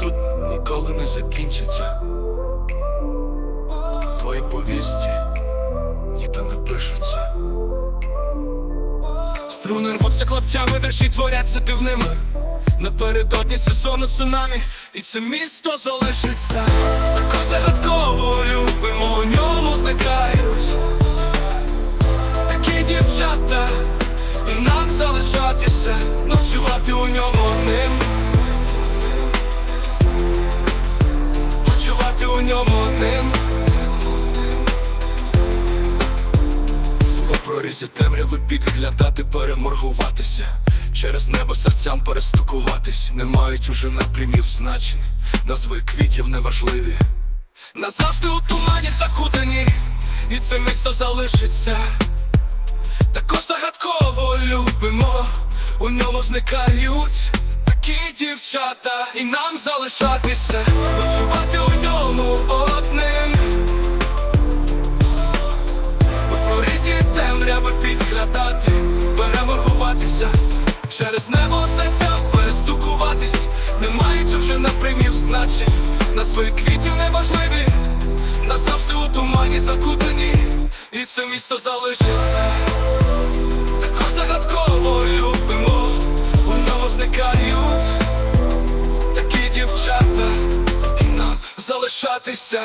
тут ніколи не закінчиться. Твої повісті ніде не пишуться. Струни рвуться хлопцями, верші творяться дивними. Напередодні сезону цунамі, і це місто залишиться. Прорізі темряви підглядати, переморгуватися. Через небо серцям перестукуватись. Не мають уже напрямів значень. Назви квітів неважливі. Назавжди у тумані закутані, і це місто залишиться. Також загадково любимо, у ньому зникають такі дівчата, і нам залишатися, виглядати, переморгуватися, через небо серця перестукуватись, не мають уже напрямів значень, на своїх квітів неважливі, назавжди у тумані закутані, і це місто залишиться. Тако загадково любимо, воно зникають такі дівчата, і нам залишатися.